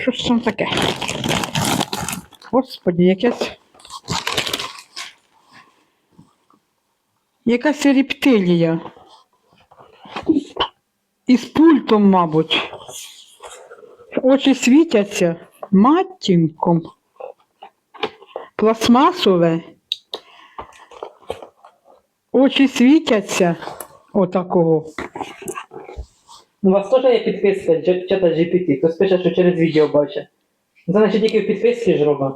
Що ж там таке? Господі, якесь. Якась рептилія. Із пультом, мабуть. Очі світяться матінком. Пластмасове. Очі світяться. Отакого. Ну, У вас теж є підписка чата GPT, хтось пише, що через відео бачить. Це значить тільки в підписці ж робить.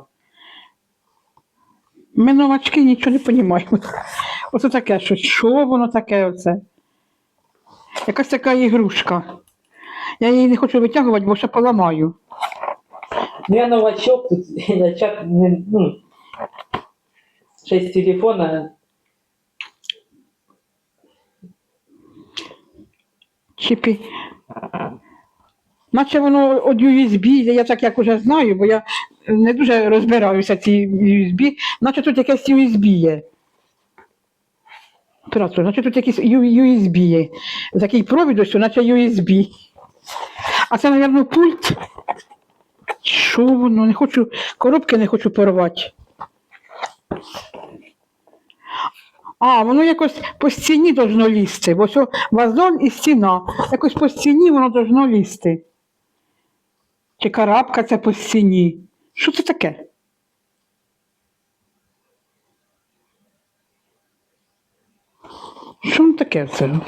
Ми новачки нічого не розуміємо. Оце таке щось. Що воно таке оце? Якась така ігрушка. Я її не хочу витягувати, бо ще поламаю. Ну я новачок, тут я чат не, ну, ще з телефона. Чіпі. Наче воно від USB, я так як уже знаю, бо я не дуже розбираюся ці USB, наче тут якесь USB є. Оператор, наче тут якийсь USB є. Такий провід ось, наче USB. А це, мабуть, пульт. Що воно? Не хочу, коробки не хочу порвати. А, воно якось по стіні должно лізти. Бо ось вазон і стіна. Якось по стіні воно должно лізти. Чи карабка це по стіні. Що це таке? Що таке це?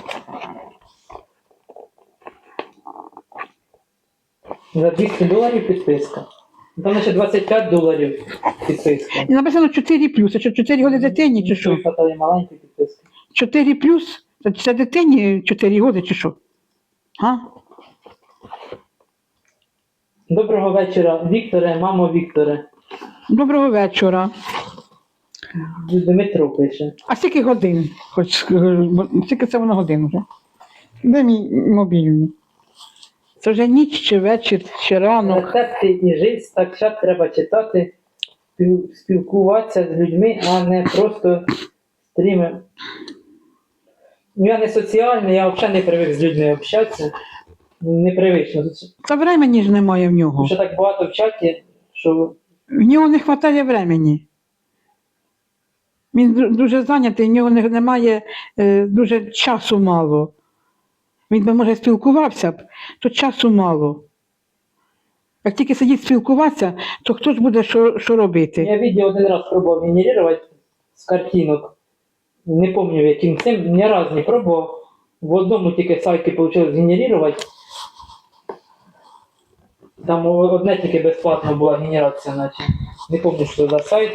За 200 доларів підписка. Там наче 25 доларів підписка. І написано 4 плюс. А що 4 годи дитині чи що? Що хватає маленькі підписки. 4 плюс? Це, це дитині 4 годи чи що? А? Доброго вечора, Вікторе, мамо Вікторе. Доброго вечора. Дмитро пише. А скільки годин? Хоч е, бо скільки це воно годин вже? Де мій мобільний? Це вже ніч чи вечір, чи ранок. Рецепти і жизнь так чат треба читати, спіл- спілкуватися з людьми, а не просто стріми. Ну, я не соціальний, я взагалі не привик з людьми общатися. Непривично. Та времені ж немає в нього. ще так багато в чаті, що В нього не вистачає времени. Він дуже зайнятий, в нього немає е, дуже часу мало. Він би, може, спілкувався б, то часу мало. Як тільки сидіть спілкуватися, то хто ж буде що, що робити? я відео один раз пробував генерувати з картинок. Не пам'ятаю, яким цим, ні разу не пробував. В одному тільки сайті вийшло згенерувати. Там одне тільки безплатно була генерація, наче. Не пам'ятаю, що за сайт.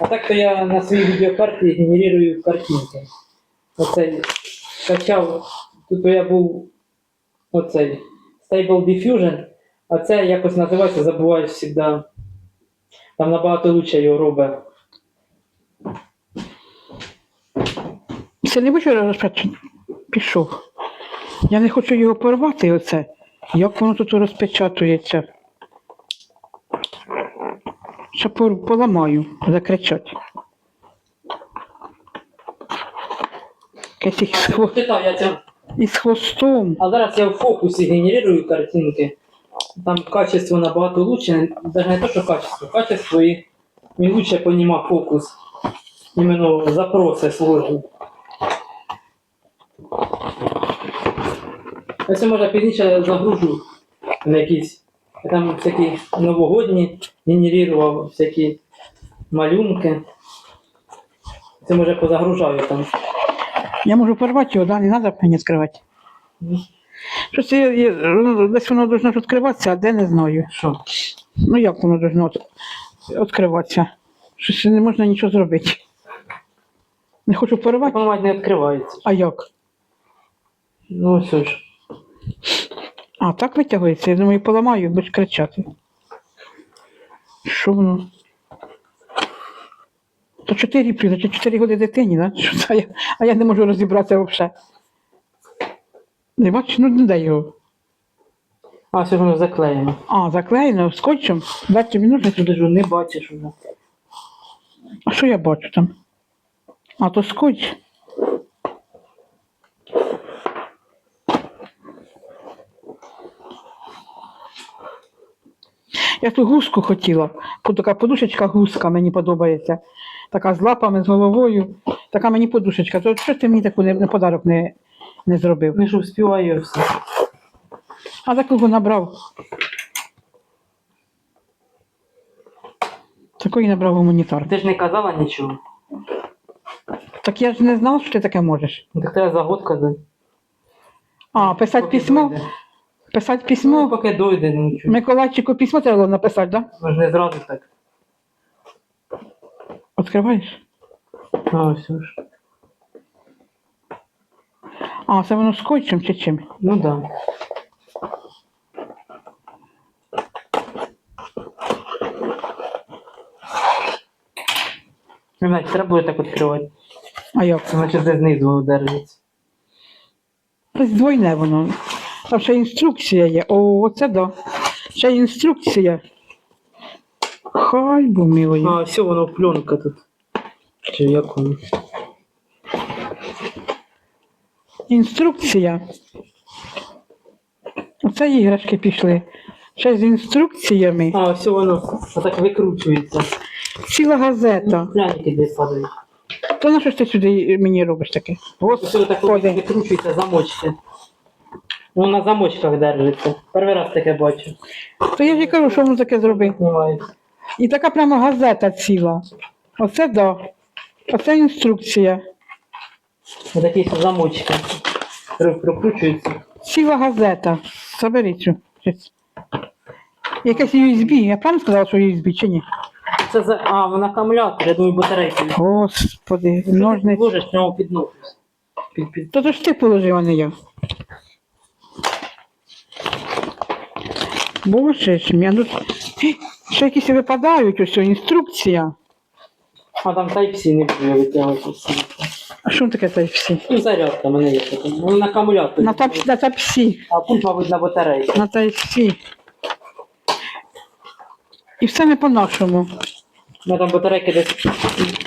А так то я на своїй відеокарті генерую картинки. Оцей скачав. Тут я був оцей Stable Diffusion, а це якось називається, забуваю завжди. Там набагато лучше його робить. Це не хочу розпечатати. Пішов. Я не хочу його порвати оце. Як воно тут розпечатується? Ще поламаю, закричать. Якесь із, хво... Це. із хвостом. А зараз я в фокусі генерую картинки. Там качество набагато лучше. Навіть не то, що качество, качество і він лучше поніма фокус. Іменно запроси сложні. Це може пізніше загружу на якісь. Я там всякі новогодні генерував, всякі малюнки. Це може позагружаю там. Я можу порвати його, да? не треба мені відкривати. Щось є- ну, десь воно должно відкриватися, а де не знаю. Що? Ну як воно от- відкриватися? Щось не можна нічого зробити. Не хочу порвати, Воно не відкривається. а як? Ну все ж. А, так витягується, я думаю, поламаю, будеш кричати. Що воно? То 4 плюс, значить 4 роки дитині, да? Це я? а я не можу розібратися взагалі. Не бачиш, ну не дай його. А, все воно заклеєно. А, заклеєно скотчем. Дайте мені нужно. Ти ж не бачиш уже. А що я бачу там? А, то скотч. Я ту гуску хотіла. Така подушечка гуска мені подобається. Така з лапами, з головою. Така мені подушечка. То що ти мені таку не, не подарок не, не зробив? Ми ж співаю все. А такого набрав. Такої набрав гуманітар. Ти ж не казала нічого. Так я ж не знала, що ти таке можеш. Так треба за год казати. А, писати Поки письмо? дойде. Писати Ну, письмо? поки дойде, ну. Миколайчику письмо треба було написати, так? Да? Ми ж не зразу так. Відкриваєш? А, все ж. А, це воно скотчем чи чим? Ну да. Ну, Значить, треба буде так відкривати. А як? Це значить де знизу держиться. Ось двойне воно. Там ще інструкція є. О, оце да. Ще інструкція. Хай бо милої. А, все, воно пленка тут. Чи як воно? Інструкція. Оце іграшки пішли. Ще з інструкціями. А, все воно отак викручується. Ціла газета. Пряники десь падають. То на що ж ти сюди мені робиш таке? Все отак Господи. викручується замочки. Воно на замочках держиться. Перший раз таке бачу. То я ж і кажу, що воно таке зробив. Знімається. І така прямо газета ціла. Оце да. Оце інструкція. Такі замочки. Прокручуються. Ціла газета. Заберіть цю. Якесь USB. Я правильно сказала, що USB чи ні? Це за. А, вона акумулятор, я думаю, батарейки. Господи, ножниці. Прямо під ногу. Під, під... То то ж ти положив, а не я. Боже мій, тут ще якісь випадають ось інструкція. А там Type-C не буде витягувати. А що таке та всі? Ну, зарядка в мене є така. Ну, на акумуляторі. На тап- на тапсі. А пульт, мабуть, на батарейці. На тапсі. І все не по-нашому. У мене там батарейки десь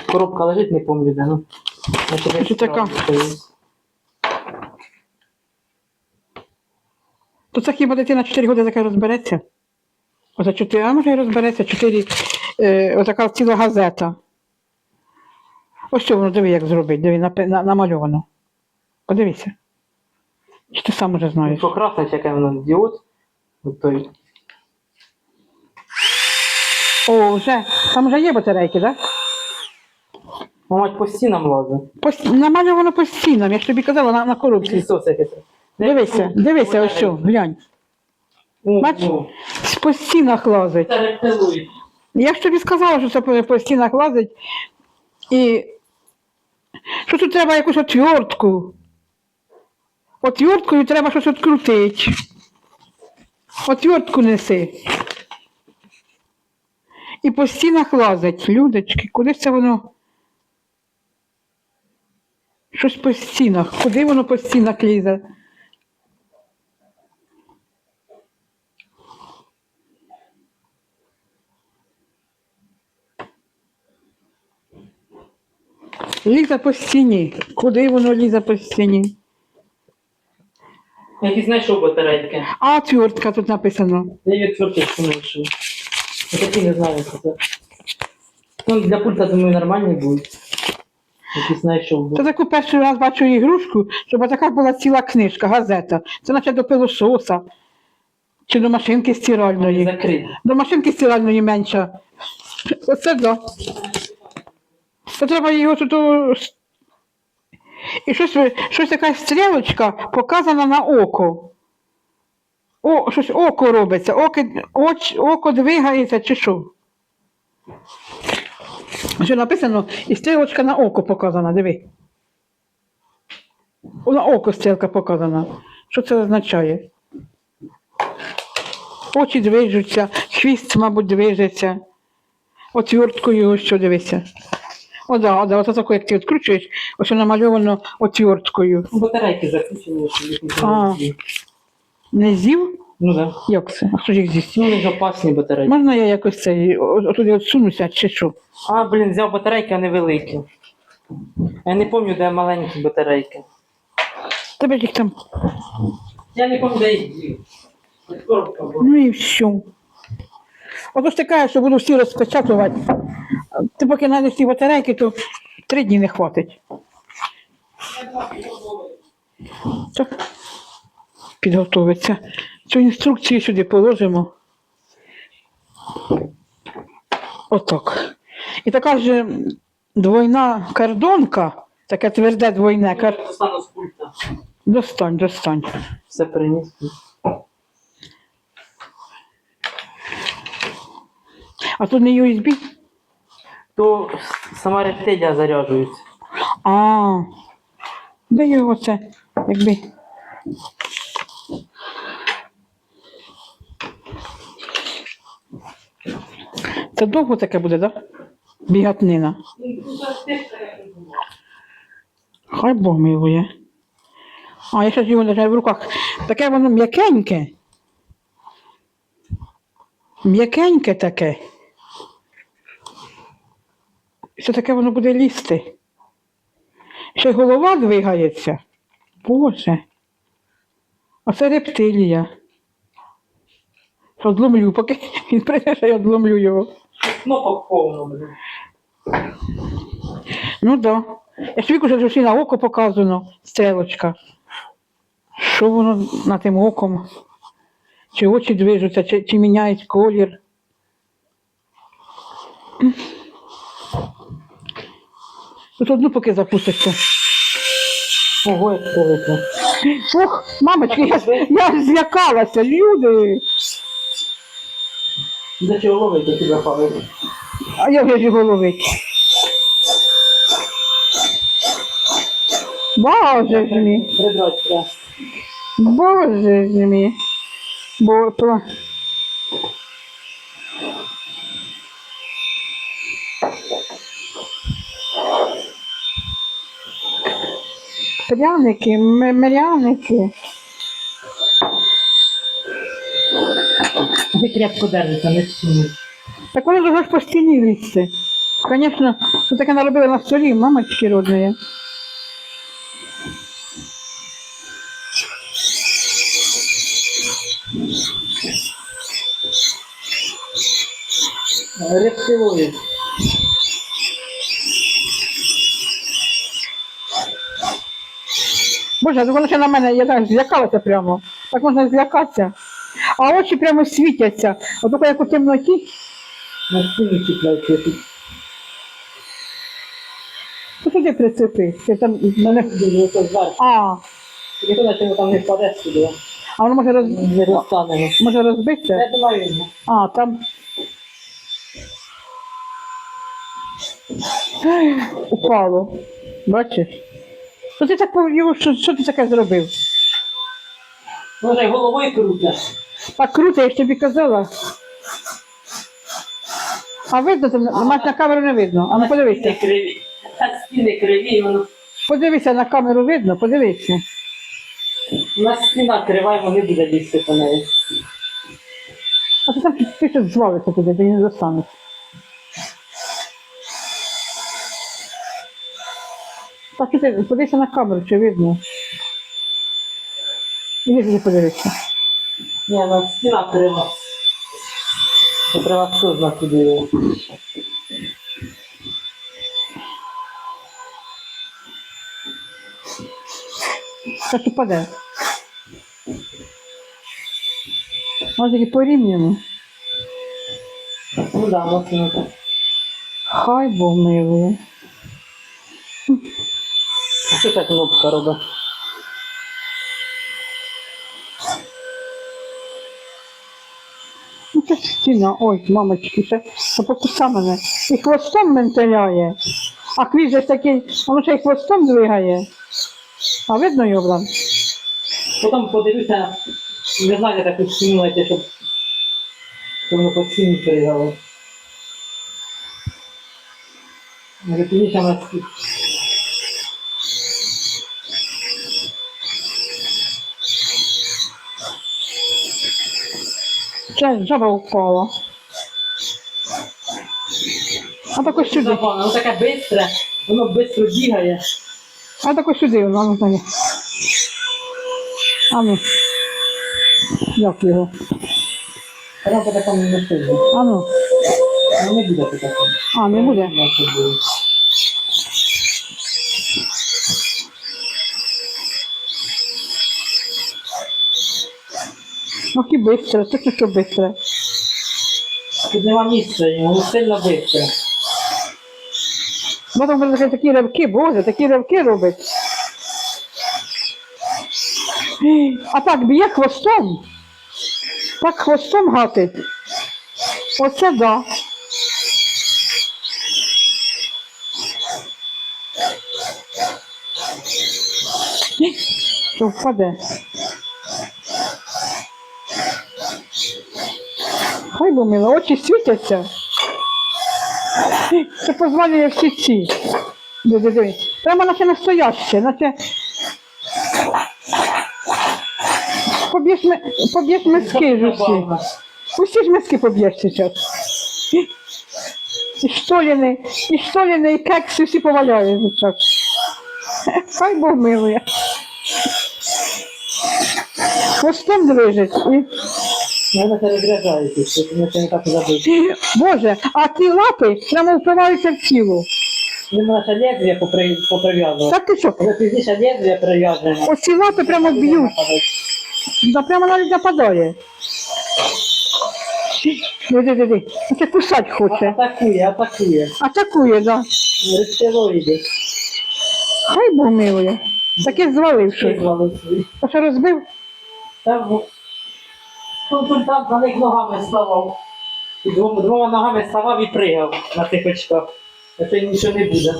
коробка лежить, не пам'ятаю, де, ну. Значить, Це така. То це хіба дитина 4 роки таке розбереться? Оце 4, а може і розбереться 4, е, отака ціла газета. Ось що воно, диви, як зробить, диви, напи- на, намальовано. Подивися. Чи ти сам уже Ну, знаєш? Що красне, яке воно діод. От той. О, вже. Там вже є батарейки, так? Ну, мать по стінам лазить. Пост... Намальовано по стінам, я ж тобі казала на, на коробці. Дивися, дивися, ось що, глянь. О, Бач? По стінах лазить. Я ж тобі сказала, що це по, по стінах лазить. І що тут треба якусь отвертку. Отверткою треба щось відкрутити. Отвертку неси. І по стінах лазить. Людочки, куди це воно? Щось по стінах. Куди воно по стінах лізе? Лізе по стіні. Куди воно лізе по стіні? Я не знайшов батарейки. А отвертка тут написано. Я її відверточку знайшов. Я такі не знаю, що це. Ну, для пульта, думаю, знайшов. бо- Це таку перший раз бачу ігрушку, щоб така була ціла книжка, газета. Це наче до пилососа чи до машинки стиральної. До машинки стиральної менша. Оце да. Це треба його тут. І щось, щось якась стрілочка показана на око. О, щось око робиться, око, оч, око двигається чи що. Що написано, і стрілочка на око показана, диви. На око стрілка показана. Що це означає? Очі движуться, хвіст, мабуть, движеться. Отверткою ось що дивися. О, да, о, да, як ти відкручуєш, ось намальовано отверткою. Батарейки щоб їх не А. Не зів? Ну так. Да. Як це? А хто ж їх з'їсть? Ну, ж опасні батарейки. Можна я якось цей, о- отуди отсунуся, чи що? А, блін, взяв батарейки, а не великі. Я не пам'ятаю, де маленькі батарейки. Тебе ж їх там. Я не пам'ятаю, де їх дів. Коробка була. Ну і все. Ото ж ти кажеш, що буду всі розпечатувати. Ти поки знайдеш ті батарейки, то три дні не хватить. Так, підготовиться. Цю інструкцію сюди положимо. Отак. І така ж двойна кордонка, таке тверде двойне. Кар... Достань, достань. Все приніс. А тут не USB? То сама рептилія заряджується. А, де його це? Якби. Це довго таке буде, так? Да? Бігатнина. Хай Бог милує. А, я ще його лежать в руках. Таке воно м'якеньке. М'якеньке таке. Що таке воно буде лізти? Ще голова двигається. Боже. А це рептилія. Одломлю, поки він прийде, що я одломлю його. Кнопок повно, блин. Ну так. Да. Я ж віку, що на око показано, стрелочка. Що воно на тим оком? Чи очі движуться, чи, чи міняють колір. Тут одну поки запуститься. Ого, як велике. Ох, мамочки, я, ж- я ж злякалася, люди. До чого ловити тебе палити? А я вже ж його ловить. Боже ж мій, Придрать треба. боже ж мій. Бо пла- Пряники, м- мряники. Ви крепко держите, не стіни. Так вони ж по стіні лізти. Звісно, що таке наробили на столі, мамочки родної. Рептилоїд. Боже, воно ще на мене, я так злякалася прямо. Так можна злякатися. А очі прямо світяться. От тільки як у темноті, На стіні чіпляйте тут. то туди прицепи. Ти там мене... А, Ніхто на чому там не впаде сюди. а воно може, роз... Не розтане. може розбитися? Я думаю. А, там. Упало. Бачиш? Що ти так пов- його, що, що ти таке зробив? Може головою крутять. Так круто, я ж тобі казала. А видно, там, на, на камеру не видно. А ну стіни подивися. криві. А стіни криві, воно Подивися на камеру видно, подивися. у нас стіна крива, і вони буде лізти по неї. А ти там ти щось звалиться туди, ти не достанеш. Так ти подивися на камеру, чи видно. Іди сюди подивися. Ні, у нас стіна крива. Треба все знати туди. Зараз упаде. Може тільки порівняно. Ну да, можна так. Хай Бог милує. А Що ця кнопка робить? Ну це стіна, ой, мамочки, це, це покуса мене. І хвостом ментеляє. А хвіст же ж такий, воно ще й хвостом двигає. А видно його, брат? Потім подивлюся, не знаю, таку стіну знайти, щоб воно по стіні перегало. Пізніше на стіл. Це жаба упала. А так ось сюди. Забавно, воно таке бистре, воно швидко бігає. А так ось сюди, воно воно знає. А ну. Як його? Прямо по такому не сильно. А ну, Ну не буде по такому. а, не буде. Ну, і бистро, це що бистро. Тут нема місця йому, сильно швидко. Потім буде такі- такі ривки, боже, такі ривки робить. А так б'є хвостом. Так хвостом гатить. Оце да. Що впаде. Мило, очі світяться. Це позволює всі ці. Прямо наче настояще, наче. Поб'єш, миски ж усі. Усі ж миски поб'єш зараз. І штоліни, і штоліни, і кекси всі поваляють зараз. Хай Бог милує. Хвостом дрижить. Вона це розряджається, тому що не так забити. Боже, а ті лапи прямо впиваються в тіло. Він наше лезвие попри... поприв'язував. Так ти що? Але пізніше лезвие прив'язуємо. Оці лапи прямо б'ють. Да прямо навіть нападає. Диви, диви. Це кусать хоче. Атакує, атакує. Атакує, да. Рептилоїди. Хай Бог милує. Таке зваливши. Визвали свої. А що розбив? Там консультант на них ногами ставав. І двома, двома ногами ставав і пригав на тих очках. А це нічого не буде.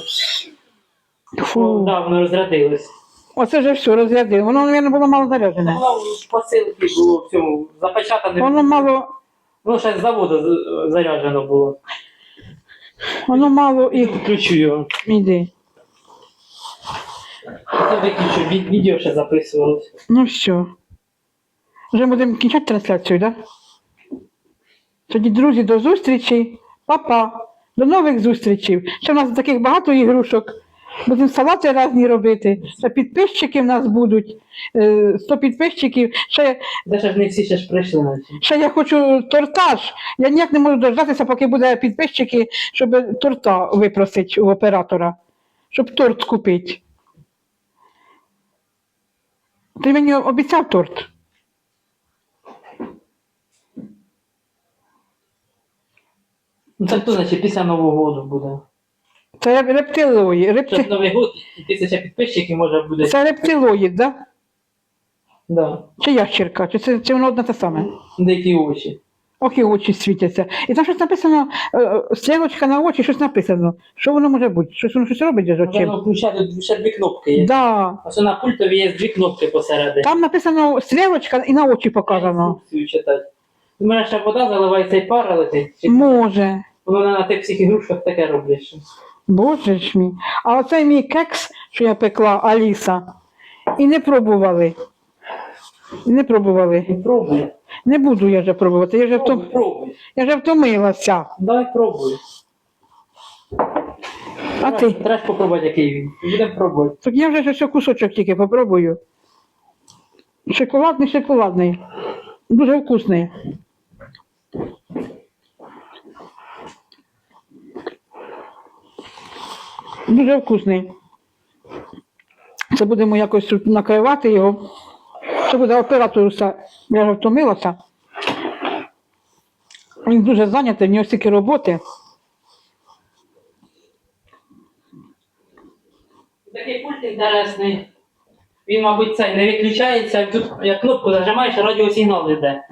Фу. да, воно розрядилось. Оце вже все розрядив. Воно, мабуть, було мало заряджене. Воно в посилці було в цьому запечатане. Воно мало, Воно ще з заводу з- заряджено було. воно мало і Включу його. іди. Це виключу, Ві- відео ще записувалось. Ну все. Вже будемо кінчати трансляцію, так? Да? Тоді, друзі, до зустрічі. Па-па. До нових зустрічей. Ще в нас таких багато ігрушок. Будемо салати різні робити. Ще підписчики в нас будуть. Е, 100 підписчиків. Ще, Де ж не всі ще ж прийшли наче. ще я хочу тортаж. Я ніяк не можу дождатися, поки буде підписчики, щоб торта випросити у оператора. Щоб торт купити. Ти мені обіцяв торт. Ну це хто значить після Нового року буде. Це рептилоїд. Репти... Зараз Новий год і тисяча підписчиків може буде. Це рептилоїд, да? Да. Чи ящерка? Чи це, чи воно одне те саме? Деякі очі. Ох, і очі світяться. І там щось написано, е, е, стрілочка на очі, щось написано. Що воно може бути? Щось воно щось робить з Воно очима? включати ще дві кнопки є. Да. Ось на пультові є дві кнопки посередині. Там написано стрілочка і на очі показано. Інструкцію читати. У мене ще вода заливається і пара летить. Чи- Може. Воно на тих всіх ігрушках таке роблять. що. Боже ж мій. А оцей мій кекс, що я пекла, Аліса, і не пробували. І Не пробували. Пробуй. Не буду я вже пробувати. Я вже, втом... Пробуй, пробуй. я вже втомилася. Давай пробуй. А ти? Треба ж попробувати, який він. Будемо пробувати. Так я вже ще кусочок тільки попробую. Шоколадний, шоколадний. Дуже вкусний. Дуже вкусний. Це будемо якось тут накривати його. Це буде оператор. Я вже втомилася. Він дуже зайнятий, в нього стільки роботи. Такий пульт інтересний. Він, мабуть, цей не виключається, тут як кнопку нажимаєш, радіосигнал йде.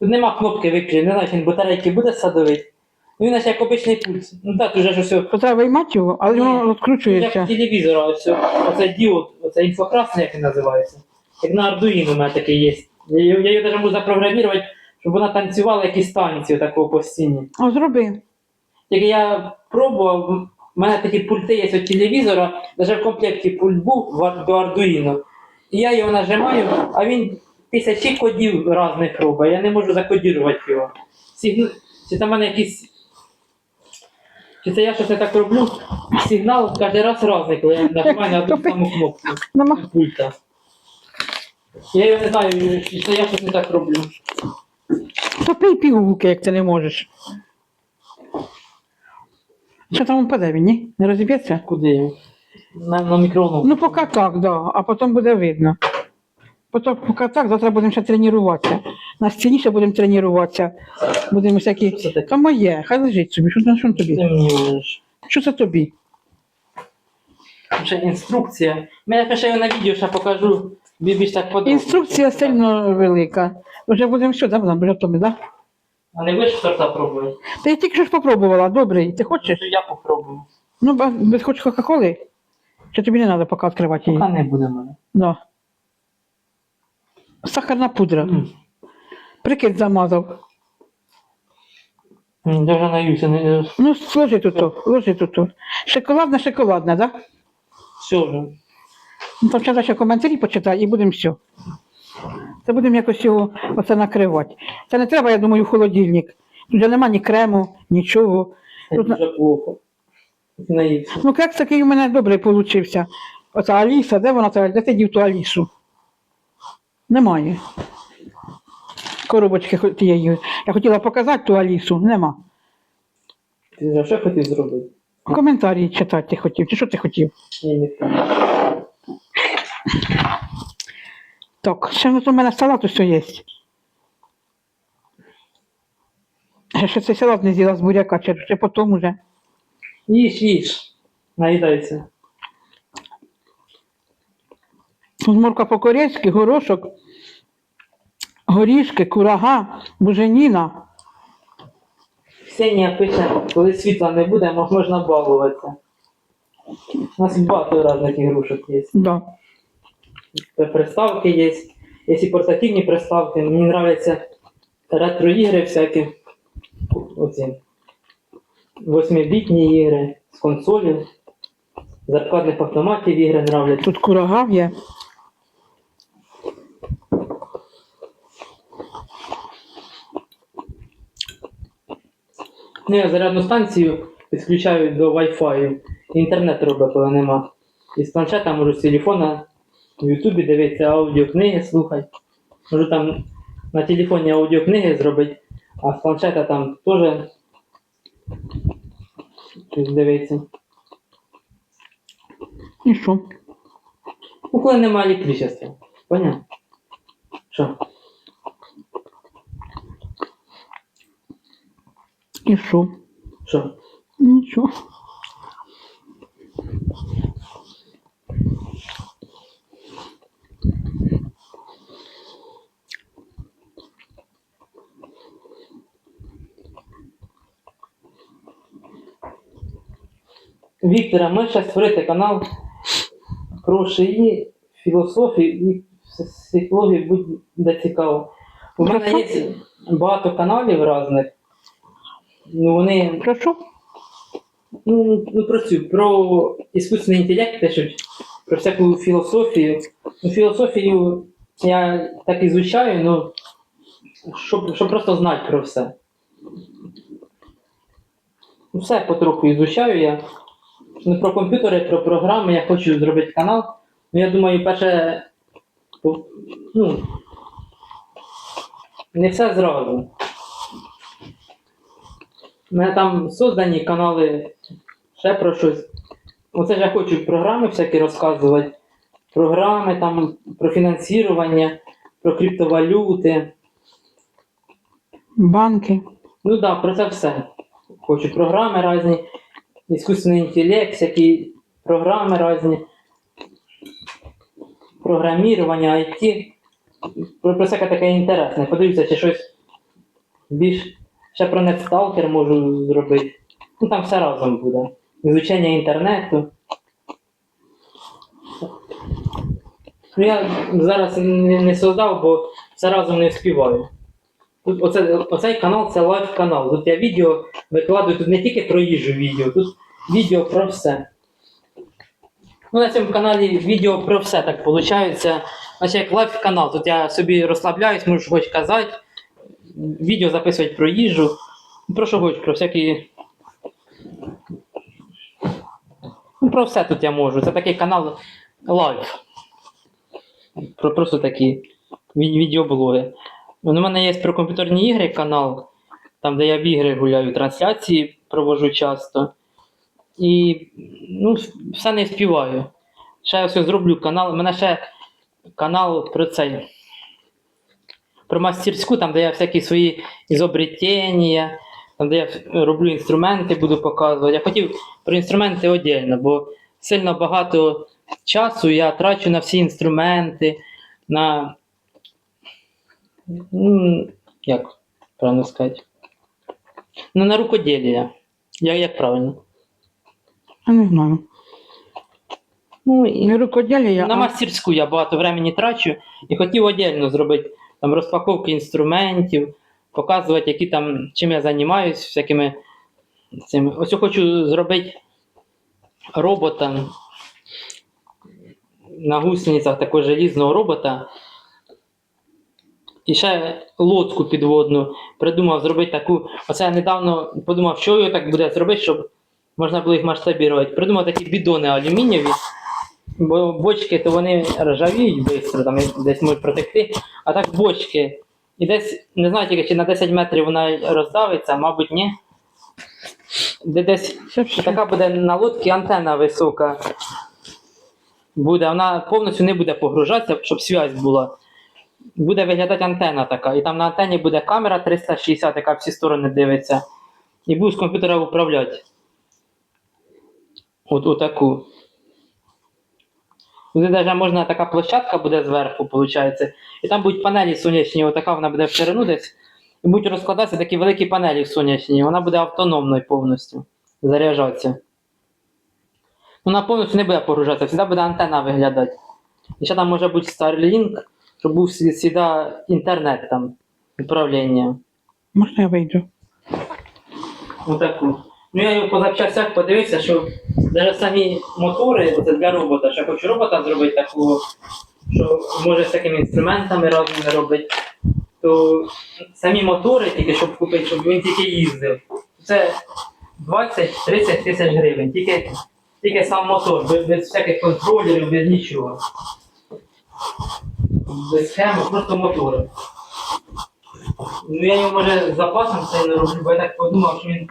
Тут нема кнопки виключення, не знаю, він батарейки буде садовий. Ну, він наче як обичний пульт. Ну так, уже ж все. То треба виймати його, але воно Як відкручується. телевізора, ось оце діод, оце інфокрасний, як він називається. Як на Arduino у мене такий є. Я, я її навіть можу запрограмувати, щоб вона танцювала якісь танці такого по стіні. О, зроби. Тільки я пробував, у мене такі пульти є від телевізора, навіть в комплекті пульт був до Arduino. І я його нажимаю, а він тисячі кодів різних робить, я не можу закодірувати його. Чи це в мене якісь. Чи це я щось не так роблю? Сигнал кожен раз різний, коли я нажимаю на одну саму кнопку Нема. пульта. Я його не знаю, чи це я щось не так роблю. То пий пігулки, як ти не можеш. Що там упаде він, ні? Не розіб'ється? Куди я? На, на мікроволновку. Ну, поки так, да, а потім буде видно. Потім, поки так, завтра будемо ще тренуватися. На стіні ще будемо тренуватися. Будемо всякі. Та моє, хай лежить собі. Що, це- що тобі? Що це тобі? Ще інструкція. Мене я ще його на відео ще покажу. Більш так подобно. Інструкція сильно велика. Вже будемо що, да, будемо вже да? А не будеш торта пробувати? Та я тільки що ж попробувала, добрий. Ти хочеш? Я попробую. Ну, ба- без хочеш Кока-Коли? Чи тобі не треба поки відкривати її? Поки не буде в мене. Да. Сахарна пудра. Прикид замазав. М, Я вже. Не... Ну, ложи тут, то, ложи тут. то. Шоколадна, шоколадна, да? Все вже. Ну, там зараз ще коментарі почитай і будемо все. Це будемо якось його оце накривати. Це не треба, я думаю, в холодильник. Тут вже нема ні крему, нічого. Це Тут на- дуже плохо. Наївся. Ну, кекс такий у мене добрий получився. Оця Аліса, де вона та? Де ти дів ту Алісу? Немає. Коробочки тієї. Я хотіла показати ту Алісу, нема. Ти вже що хотів зробити? Коментарі читати ти хотів. Чи що ти хотів? Я не. Так, ще в мене салат усе є. Я ще цей салат не з'їла з буряка, чи, чи потім уже. Їж, їж. Наїдайся. Морка по-корейськи, горошок, горішки, курага, буженіна. Ксенія пише, коли світла не буде, можна балуватися. У нас багато різних ігрушок є. Да. Приставки є. Є і портативні приставки. Мені подобаються ретро-ігри всякі. Оці. Восьмибітні ігри з консолі. З аркадних автоматів ігри нравляться. Тут курага є. Я зарядну станцію підключаю до Wi-Fi. Інтернет робить, коли нема. І з планшета можу з телефона в Ютубі дивитися аудіокниги, слухати. Можу там на телефоні аудіокниги зробити, а з планшета там теж дивитися. І що? Ну, коли немає електричества. Понятно? Що? І що? Що? Нічого. Віктора, ми ще створити канал про шиї, філософію і психологію буде цікаво. У мене є багато каналів різних. Ну вони Про що? ну, ну, про цю, про іскусний інтелект пишуть, про всяку філософію. Ну, філософію я так ізучаю, ну, щоб, щоб просто знати про все. Ну, Все потроху ізучаю я. Ну, про комп'ютери, про програми я хочу зробити канал. Ну, я думаю, перше. Ну, не все зразу. У мене там создані канали ще про щось. Оце ж я хочу програми всякі розказувати. Програми там про фінансування, про криптовалюти. Банки. Ну так, да, про це все. Хочу програми різні, іскусний інтелект, всякі програми різні, програмірування, IT. Про, про всяке таке інтересне. Подивіться, чи щось більш. Ще про NetStalker можу зробити. Ну там все разом буде. Ізучення інтернету. Ну я зараз не, не создав, бо все разом не співаю. Тут оце, оцей канал це лайв канал. Тут я відео викладаю тут не тільки про їжу відео, тут відео про все. Ну, на цьому каналі відео про все так виходить. Значить, як лайв канал. Тут я собі розслабляюсь, можу хоч казати. Відео записувати про їжу. Про що хоч, про всякі. Ну, про все тут я можу. Це такий канал лайв. Про просто такі ві- відеоблоги. Ну, У мене є про комп'ютерні ігри канал, там, де я в ігри гуляю, трансляції провожу часто. І ну, все не співаю. Ще я все зроблю канал. У мене ще канал про цей. Про мастерську, там, де я всякі свої ізобретення, там, де я роблю інструменти, буду показувати. Я хотів про інструменти віддільно, бо сильно багато часу я трачу на всі інструменти, на. Ну, як правильно сказати? Ну, на рукоділля. Як, як правильно? Я не знаю. Ну, і Не рукоділля, на мастерську я багато времени трачу і хотів віддільно зробити там розпаковки інструментів, показувати, які там, чим я займаюся, всякими цими. Ось я хочу зробити робота на гусеницях такого желізного робота. І ще лодку підводну придумав зробити таку. Оце я недавно подумав, що його так буде зробити, щоб можна було їх масштабувати. Придумав такі бідони алюмінієві. Бо бочки, то вони ржавіють швидко, там десь можуть протекти. А так бочки. І десь, не знаю тільки, чи на 10 метрів вона роздавиться, мабуть, ні. Де десь така буде на лодці антенна висока. Буде, вона повністю не буде погружатися, щоб связь була. Буде виглядати антенна така. І там на антенні буде камера 360, яка всі сторони дивиться. І буду з комп'ютера управляти. От отаку. Туди навіть можна така площадка буде зверху, виходить. І там будуть панелі сонячні, отака вона буде в ширину десь. І будуть розкладатися такі великі панелі сонячні. Вона буде автономною повністю заряджатися. Вона повністю не буде погружатися, завжди буде антенна виглядати. І ще там може бути Starlink, щоб був завжди інтернет там, управління. Можна я вийду? Отаку. Ну я його по запчастях подивився, що навіть самі мотори, це для робота, що хочу робота зробити такого, що може з такими інструментами різними робити, то самі мотори, тільки щоб купити, щоб він тільки їздив, це 20-30 тисяч гривень. Тільки, тільки сам мотор, без, без всяких контролерів, без нічого. Без схеми, просто мотори. Ну я його може запасом це не роблю, бо я так подумав, що він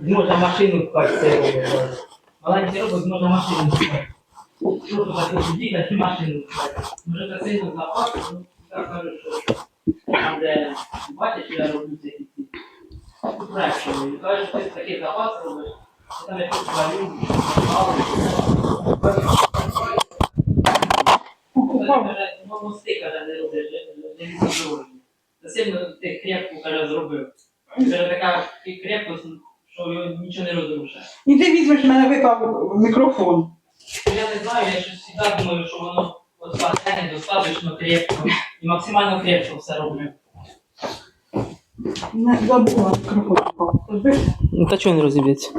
зможе машину впасть цей робот. Маленький робот зможе машину впасть. Просто так сидіти і машину впасть. Може це сильно запас, ну я кажу, що там де бачиш, що я роблю ці ці. Краще. Він каже, що ти такий запас робиш, що там якусь валю, Купав. Мости, каже, не робиш, не відбудовуєш. Це ти крепку, каже, зробив. Це така крепкость, що його нічого не розрушає. І ти візьмеш в мене випав мікрофон. Я не знаю, я щось завжди думаю, що воно от патент достатньо крепко і максимально крепко все роблю. Не забула мікрофон. Ну та чого не розіб'ється?